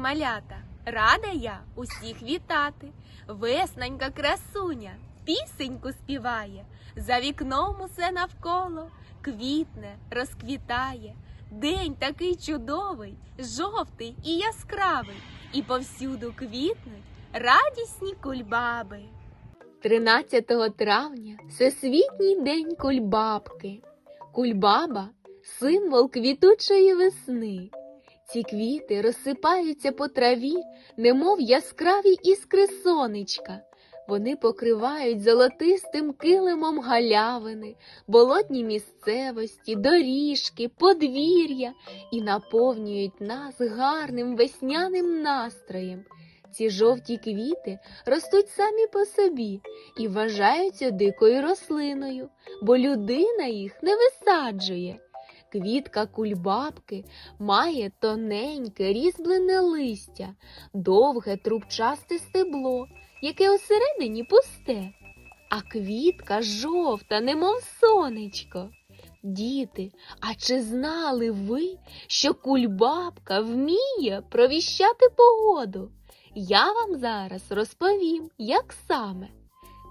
малята, рада я усіх вітати. Весненька красуня, пісеньку співає, за вікном усе навколо квітне, розквітає. День такий чудовий, жовтий і яскравий, і повсюду квітнуть радісні кульбаби. 13 травня Всесвітній день кульбабки. Кульбаба символ квітучої весни. Ці квіти розсипаються по траві, немов яскраві іскри сонечка. Вони покривають золотистим килимом галявини, болотні місцевості, доріжки, подвір'я і наповнюють нас гарним весняним настроєм. Ці жовті квіти ростуть самі по собі і вважаються дикою рослиною, бо людина їх не висаджує. Квітка кульбабки має тоненьке різьблене листя, довге трубчасте стебло, яке усередині пусте, а квітка жовта, немов сонечко. Діти, а чи знали ви, що кульбабка вміє провіщати погоду? Я вам зараз розповім, як саме.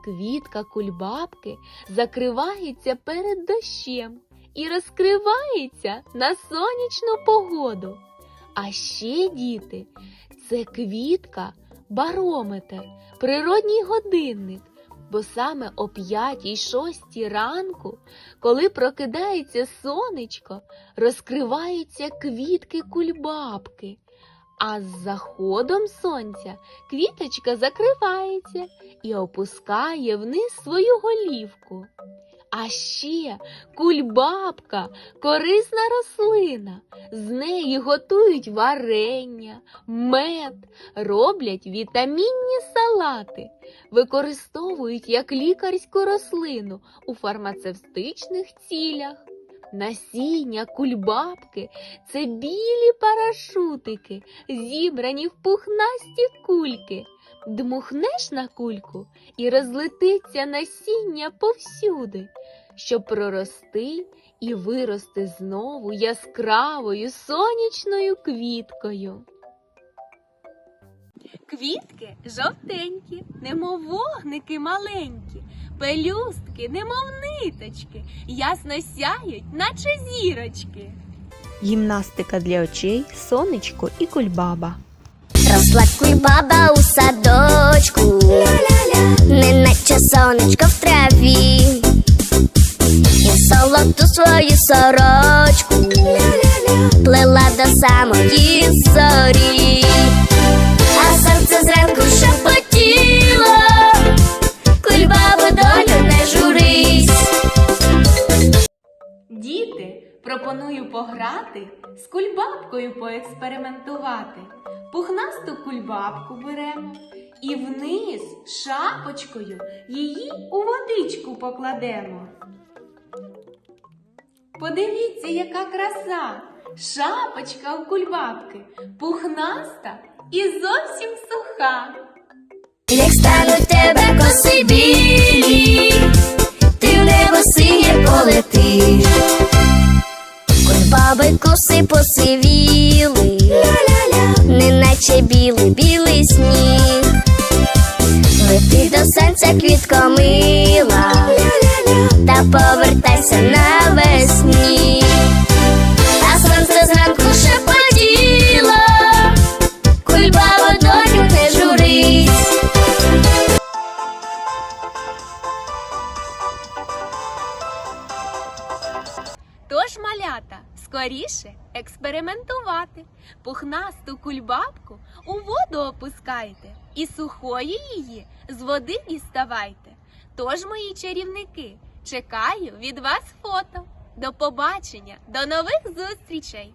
Квітка кульбабки закривається перед дощем і розкривається на сонячну погоду. А ще, діти, це квітка барометр, природній годинник, бо саме о 5-6 ранку, коли прокидається сонечко, розкриваються квітки кульбабки. А з заходом сонця квіточка закривається і опускає вниз свою голівку. А ще кульбабка корисна рослина. З неї готують варення, мед, роблять вітамінні салати, використовують як лікарську рослину у фармацевтичних цілях. Насіння кульбабки це білі парашутики, зібрані в пухнасті кульки. Дмухнеш на кульку і розлетиться насіння повсюди, щоб прорости і вирости знову яскравою сонячною квіткою. Квітки жовтенькі, немов вогники маленькі, пелюстки, немов ниточки, ясно сяють, наче зірочки. Гімнастика для очей, сонечко і кульбаба. Росла кульбаба у садочку, неначе сонечко в траві, і золоту свою сорочку плела до самої зорі, пограти, з кульбабкою поекспериментувати. Пухнасту кульбабку беремо і вниз шапочкою її у водичку покладемо. Подивіться, яка краса! Шапочка у кульбабки, пухнаста і зовсім суха. Як стануть тебе коси білі, ти в небо синє полетиш. Коси посивіли, неначе білий білий сніг. Лети до сонця квітко мила, та повертайся навесні. А сонце зранку шепотіло, кульбаба доню не журись. Тож, малята, скоріше експериментувати. Пухнасту кульбабку у воду опускайте і сухої її з води діставайте. Тож, мої чарівники, чекаю від вас фото. До побачення, до нових зустрічей!